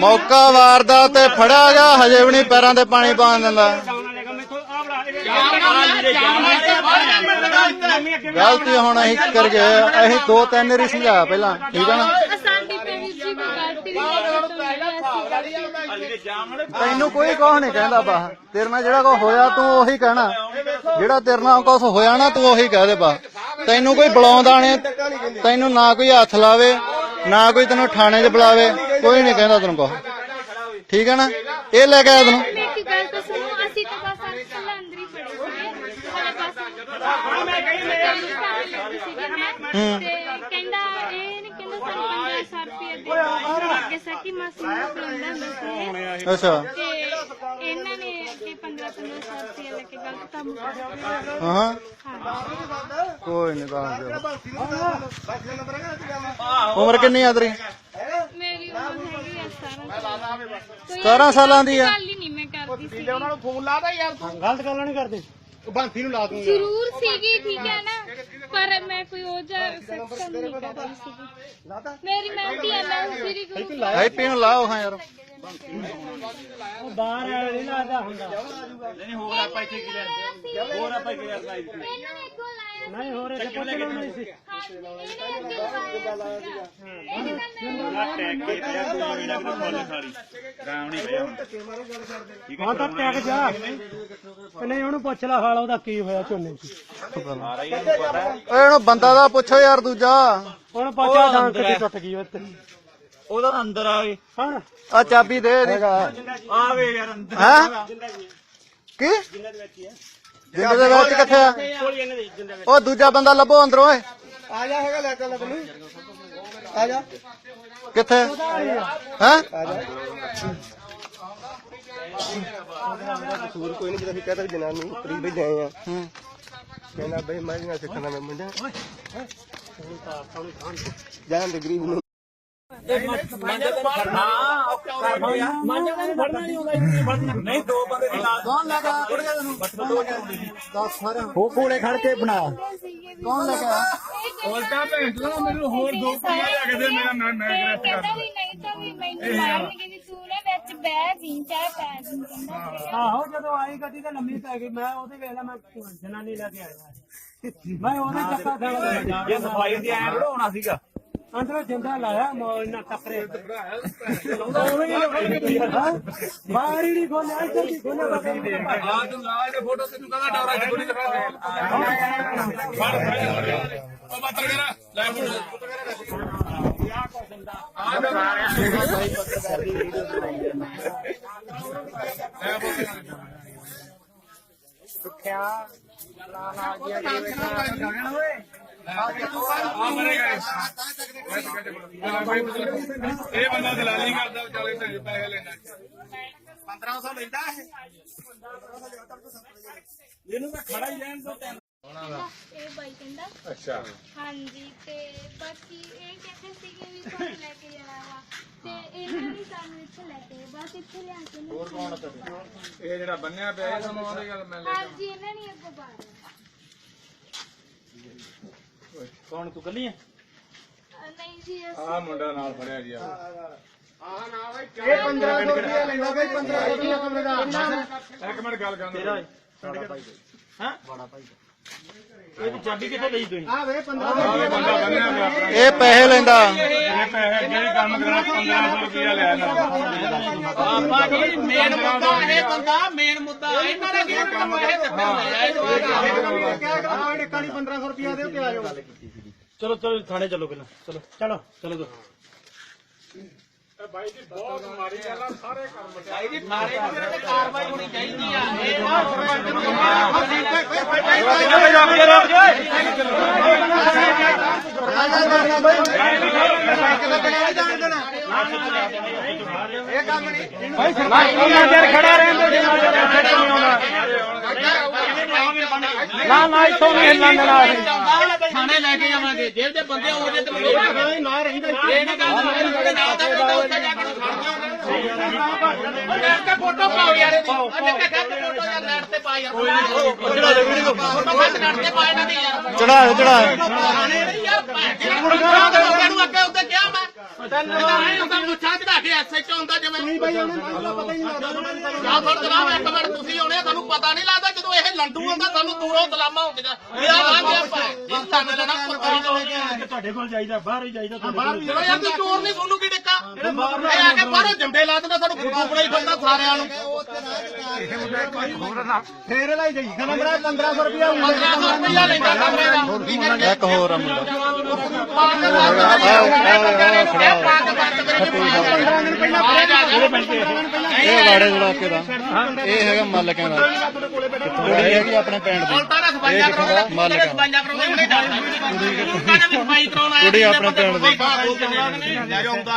ਮੌਕਾ ਵਾਰਦਾ ਤੇ ਫੜਿਆ ਗਿਆ ਹਜੇ ਵੀ ਨਹੀਂ ਪੈਰਾਂ ਤੇ ਪਾਣੀ ਪਾਉਣ ਦਿੰਦਾ। ਗਲਤੀ ਹੁਣ ਅਸੀਂ ਕਰ ਗਏ ਅਸੀਂ ਦੋ ਤਿੰਨ ਵਾਰੀ ਸਮਝਾਇਆ ਪਹਿਲਾਂ ਠੀਕ ਹੈ ਨਾ? ਤੈਨੂੰ ਕੋਈ ਕੁਛ ਨਹੀਂ ਕਹਿੰਦਾ ਬਾ ਤੇਰੇ ਨਾਲ ਜਿਹੜਾ ਕੁਛ ਹੋਇਆ ਤੂੰ ਉਹੀ ਕਹਿਣਾ। ਜਿਹੜਾ ਤੇਰੇ ਨਾਲ ਕੁਛ ਹੋਇਆ ਨਾ ਤੂੰ ਉਹੀ ਕਹਿ ਦੇ ਬਾ ਤੈਨੂੰ ਕੋਈ ਬੁਲਾਉਂਦਾ ਨਹੀਂ ਤੈਨੂੰ ਨਾ ਕੋਈ ਹੱਥ ਲਾਵੇ ਨਾ ਕੋਈ ਤੈਨੂੰ ਥਾਣੇ 'ਚ ਬੁਲਾਵੇ ਕੋਈ ਨਹੀਂ ਕਹਿੰਦਾ ਤੈਨੂੰ ਕੁਛ। ਠੀਕ ਹੈ ਨਾ? ਇਹ ਲੈ ਕੇ ਆਇਆ ਤੈਨੂੰ। ਹੀ ਕਹੀ ਕਹਿੰਦਾ ਇਹ ਨਹੀਂ ਕਹਿੰਦਾ ਸਾਨੂੰ 1500 ਰੁਪਏ ਦੇ ਅੱਗੇ ਸਕੀ ਮਾਸੀ ਨੂੰ ਬੁਲਾਉਂਦਾ ਹੁੰਦਾ ਸੀ। ਅੱਛਾ। ਤੇ ਇਹਨਾਂ ਨੇ ਅੱਗੇ 15 1500 ਰੁਪਏ ਲੈ ਕੇ ਗਲਤ ਕੰਮ ਕਰ ਹਾਂ। ਹਾਂ। ਕੋਈ ਨਹੀਂ ਦੱਸ ਦਿਓ ਉਮਰ ਕਿੰਨੀ ਆ ਤੇਰੀ? ਮੇਰੀ ਉਮਰ ਹੈਗੀ ਆ 17 ਸਾਲ। ਕੋਈ 17 ਸਾਲਾਂ ਦੀ ਆ। ਗੱਲ ਹੀ ਨਹੀਂ ਮੈਂ ਕਰਦੀ ਸੀ ਉਹਨਾਂ ਨੂੰ ਫੋਨ ਲਾਦਾ ਯਾਰ ਤੂੰ। ਗਲਤ ਗੱਲਾਂ ਨਹੀਂ ਕਰਦੇ। ਉਹ ਬੰਸੀ ਨੂੰ ਲਾ ਦੂੰ ਜ਼ਰੂਰ ਸੀਗੀ ਠੀਕ ਹੈ ਨਾ? ਪਰ ਮੈਂ ਕੋਈ ਉਹ ਜਿਹਾ ਸੈਕਸ਼ਨ ਨਹੀਂ ਕਰਦੀ ਸੀਗੀ। ਮੇਰੀ ਮਹਿੰਦੀ ਹੈ ਮੈਂ ਸ੍ਰੀ ਗੁਰੂ ਹੈਪੀ ਨੂੰ ਲਾਓ ਹਾਂ ਯਾਰ। ਉਹ ਬਾਹਰ ਨਹੀਂ ਲੱਗਦਾ ਹੁੰਦਾ। ਨਹੀਂ ਹੋਰ ਆਪਾਂ ਇੱਥੇ ਕੀ ਲੈਂਦੇ ਹੋਰ ਆਪਾਂ ਕੀ ਲੈਂਦੇ ਇਹਨਾਂ ਨੇ ਇੱਕੋ ਲਾਇਆ ਨਹੀਂ ਹੋਰ ਇਹ ਪੁੱਛ ਲੈਣੀ ਸੀ। ਹਾਂ ਇਹਨੇ ਅੱਗੇ ਲਾਇਆ ਸੀਗਾ। ਇਹਦੇ ਨਾਲ ਮੈਂ ਹਾਂ ਤਾਂ ਟੈਕ ਜਾ। ਤੇ ਨਹੀਂ ਉਹਨੂੰ ਪੁੱਛ ਲੈ ਹਾਲ ਉਹਦਾ ਕੀ ਹੋਇਆ ਝੋਨੇ 'ਚ। ਓਏ ਇਹਨੂੰ ਬੰਦਾ ਦਾ ਪੁੱਛੋ ਯਾਰ ਦੂਜਾ। ਹੁਣ ਪੁੱਛਿਆ ਤਾਂ ਕਿੱਥੇ ਟੁੱਟ ਗਈ ਉਹ ਤੇ ਉਹਦਾ ਅੰਦਰ ਆ ਗਏ ਹਾਂ। ਆ ਚਾਬੀ ਦੇ ਇਹਦੀ। ਆ ਵੇ ਯਾਰ ਅੰਦਰ ਹੈ? ਕੀ? ਜਿੰਦੇ ਦੇ ਵਿੱਚ ਕਿੱਥੇ ਆ? ਉਹ ਦੂਜਾ ਬੰਦਾ ਲੱਭੋ ਅੰਦਰੋਂ ਓਏ। ਆ ਜਾ ਹੈਗਾ ਲੈ ਕੇ ਲੱਗ ਨੂੰ ਆ ਜਾ। ਕਿੱਥੇ? ਹੈ? ਕਸੂਰ ਕੋਈ ਨਹੀਂ ਅਸੀਂ ਕਹਤਾ ਜਨਾਨੀ ਉੱਪਰੀ ਬੈਠੇ ਆਏ ਆ। ਕਹਿੰਦਾ ਬਈ ਮੈਂ ਜਿਹੜਾ ਸਿੱਖਣਾ ਮੈਂ ਮੁੰਡਾ। ਜਾਨ ਦੇ ਗਰੀਬ ਨੂੰ। ਨਹੀਂ ਦੋ ਬੰਦੇ ਦੀ ਲਾਸ਼। ਕੌਣ ਲਗਾ ਹੋ ਕੋਲੇ ਖੜ ਕੇ ਬਣਾ। ਕੌਣ ਲਗਾ ਉਲਟਾ ਭੇਂਟ ਲਾ ਮੈਨੂੰ ਹੋਰ ਦੋ ਕੁੜੀਆਂ ਲਿਆ ਕੇ ਦੇ ਮੇਰਾ ਨਾਂ ਮੈਂ ਮੈਂ ਕਹਿੰਦਾ ਵੀ ਨਹੀਂ ਤਾਂ ਵੀ ਮੈਨੂੰ ਮਾਰਨਗੇ ਵੀ ਤੂੰ ਨਾ ਵਿੱਚ ਬਹਿ ਜੀ ਚਾਹ ਪੈ ਜੀ ਕਹਿੰਦਾ ਆਹੋ ਜਦੋਂ ਆਈ ਗੱਡੀ ਤਾਂ ਲੰਮੀ ਪੈ ਗਈ ਮੈਂ ਉਹਦੇ ਲਾ ਮੈਂ ਜਨਾਨੀ ਲੈ ਕੇ ਆਇਆ। ਮੈਂ ਉਹਦੇ ਚੱਕਾ ਖਾ ਜੇ ਸਫ਼ਾਈ ਦੀ ਐਂ ਬਣਾਉਣਾ ਸੀਗਾ। ਅੰਦਰੋਂ ਜਿੰਦਾ ਲਾਇਆ ਮੌਲ ਨਾਲ ਟੱਕਰੇ ਬਾਹਰ ਹੀ ਨਹੀਂ ਖੋਲਿਆ ਇੱਧਰ ਦੀ ਖੋਲਿਆ ਆ ਤੂੰ ਲਾ ਇਹਦੇ ਫੋਟੋ ਤੈਨੂੰ ਕਹਿੰਦਾ ਡਾਰਾ ਜੱਗੜੀ ਦਿਖਾ ਦੇ ਉਹ ਬੱਤਰ ਕਰਾ ਲੈ ਫੋਟੋ। ਇਹ ਬੰਦਾ ਦਲਾਲੀ ਕਰਦਾ ਵਿਚਾਲੇ ਤੇ ਪੈਸੇ ਲੈਣਾ 1500 ਲੈਂਦਾ ਇਹ ਇਹਨੂੰ ਮੈਂ ਖੜਾ ਹੀ ਰਹਿਣ ਦੋ ਤੈਨੂੰ ਇਹ ਬਾਈ ਕਹਿੰਦਾ ਅੱਛਾ ਹਾਂਜੀ ਤੇ ਬਾਕੀ ਇਹ ਕਹਿੰਦੇ ਸੀਗੇ ਵੀ ਤੁਹਾਨੂੰ ਲੈ ਕੇ ਜਾਣਾ ਵਾ ਤੇ ਇਹਨਾਂ ਨੇ ਸਾਨੂੰ ਇੱਥੇ ਲੈ ਕੇ ਬਸ ਇੱਥੇ ਲਿਆ ਕੇ ਹੋਰ ਕੌਣ ਇਹ ਜਿਹੜਾ ਬੰਨਿਆ ਪਿਆ ਇਹ ਤਾਂ ਉਹਦੀ ਗੱਲ ਮੈਂ ਹਾਂਜੀ, ਇਹਨਾਂ ਨੇ ਅੱਗੋਂ ਬਾਹਰ ਕੌਣ ਤੂੰ ਕੱਲੀ ਹੈ ਨਹੀਂ ਜੀ ਅਸੀਂ ਆ ਮੁੰਡਾ ਨਾਲ ਫੜਿਆ ਜੀ ਆ ਇਹ 1500 ਰੁਪਏ ਲੈਂਦਾ ਬਈ 1500 ਰੁਪਏ ਕਮਰੇ ਦਾ। ਇੱਕ ਮਿੰਟ ਗੱਲ ਕਰਨ ਇਹਦੀ ਚਾਬੀ ਕਿੱਥੇ ਲਈ ਤੁਸੀਂ? ਆ ਵੇ 1500 ਇਹ ਪੈਸੇ ਲੈਂਦਾ। ਇਹ ਪੈਸੇ ਜਿਹੜੇ ਕੰਮ ਕਰਾ 1500 ਰੁਪਇਆ ਲਿਆ ਨਾ ਆਪਾਂ ਜੀ ਮੇਨ ਮੁੱਦਾ ਇਹ ਬੰਦਾ ਮੇਨ ਮੁੱਦਾ ਇਹਨਾਂ ਦਾ ਕੀ ਕੰਮ ਇਹ ਦਿੱਤਾ ਹੋਇਆ ਇਹ ਕਿਆ ਕਰਾ ਪੁਆਇੰਟ ਇਕਾਲੀ 1500 ਰੁਪਏ ਦੇ ਉੱਤੇ ਆ ਜਾਓ। ਚਲੋ ਚਲੋ ਥਾਣੇ ਚਲੋ ਪਹਿਲਾਂ। ਚਲੋ ਚਲੋ ਚਲੋ ਦੋ ਬਾਈ ਜੀ ਬਹੁਤ ਮਾੜੀ ਗੱਲ ਆ ਸਾਰੇ ਕੰਮ ਭਾਈ ਜੀ ਥਾਣੇ ਦੇ ਤੇ ਕਾਰਵਾਈ ਹੋਣੀ ਚਾਹੀਦੀ ਆ ਇਹ ਨਾ ਸਰਪੰਚ ਨੂੰ ਨਾ ਨਾ ਇੱਥੋਂ ਨਹੀਂ ਹਿੱਲਣਾ ਥਾਣੇ ਲੈ ਕੇ ਜਾਵਾਂਗੇ ਜੇਲ੍ਹ ਦੇ ਬੰਦੇ ਹੋ ਜੇ ਤੇ ਨਾ ਰਹਿੰਦਾ ਇਹ ਨਹੀਂ ਗੱਲ ਮੇਰੇ ਲੈਣ ਤੇ ਫੋਟੋ ਪਾਓ ਯਾਰ ਇਹਦੀ ਅੱਜ ਤੇ ਖੱਤ ਫੋਟੋ ਯਾਰ ਲੈਣ ਤੇ ਪਾ ਯਾਰ ਚੜਾ ਦੇ। ਵੀਡੀਓ ਖੱਤ ਲੈਣ ਤੇ ਪਾ ਇਹਨਾਂ ਦੀ ਯਾਰ ਚੜਾ ਚੜਾ ਯਾਰ ਮੈਨੂੰ ਅੱਗੇ ਉੱਤੇ ਕਿਹਾ ਮੈਂ ਤੈਨੂੰ ਮੁੱਛਾਂ ਚੜਾ ਕੇ ਐਸਐਚ ਆਉਂਦਾ ਜਿਵੇਂ। ਨਹੀਂ ਭਾਈ ਉਹਨੂੰ ਪਤਾ ਹੀ ਨਹੀਂ ਲੱਗਦਾ। ਫੋਨ ਕਰਾਵਾ ਇੱਕ ਮਿੰਟ। ਲੰਡੂ ਆਉਂਦਾ ਸਾਨੂੰ ਦੂਰੋਂ ਸਲਾਮਾਂ ਹੁੰਦੀਆਂ। ਇਹ ਆ ਲਾ ਗਿਆ ਪਾ ਇਹ ਤਾਂ ਨਾ ਪਤਾ ਹੀ ਨਹੀਂ ਤੁਹਾਡੇ ਕੋਲ ਜਾਈਦਾ ਬਾਹਰ ਹੀ ਜਾਈਦਾ ਚਲੋ ਯਾਰ ਤੂੰ ਚੋਰ ਨਹੀਂ ਤੁਹਾਨੂੰ ਕੀ ਡਿੱਕਾ ਇਹ ਆ ਕੇ ਬਾਹਰੋਂ ਜੰਡੇ ਲਾ ਦਿੰਦਾ ਸਾਨੂੰ ਬਣਾਈ ਫਿਰਦਾ ਸਾਰਿਆਂ ਨੂੰ। ਫੇਰ ਹੀ ਜਾਈ। ਕਹਿੰਦਾ ਮੇਰਾ 1500 ਰੁਪਇਆ 1500 ਰੁਪਇਆ ਲੈਂਦਾ ਕਮਰੇ ਦਾ। ਇੱਕ ਹੋਰ ਆ ਮੁੰਡਾ। ਪਾਕ ਇਹ ਵਾੜੇ ਜਲਾਕੇ ਦਾ। ਇਹ ਹੈਗਾ ਮਾਲਕਾਂ ਦਾ ਕੁੜੀ ਹੈਗੀ ਆਪਣੇ ਪਿੰਡ ਦੀ। ਸਫਾਈਆਂ ਕਰਾਉਂਦਾ ਮਾਲਕ ਕੁੜੀ ਆਪਣੇ ਪਿੰਡ ਦੀ।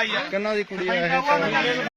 ਹੀ ਕਿੰਨਾ ਦੀ ਕੁੜੀ ਆ ਇਹ?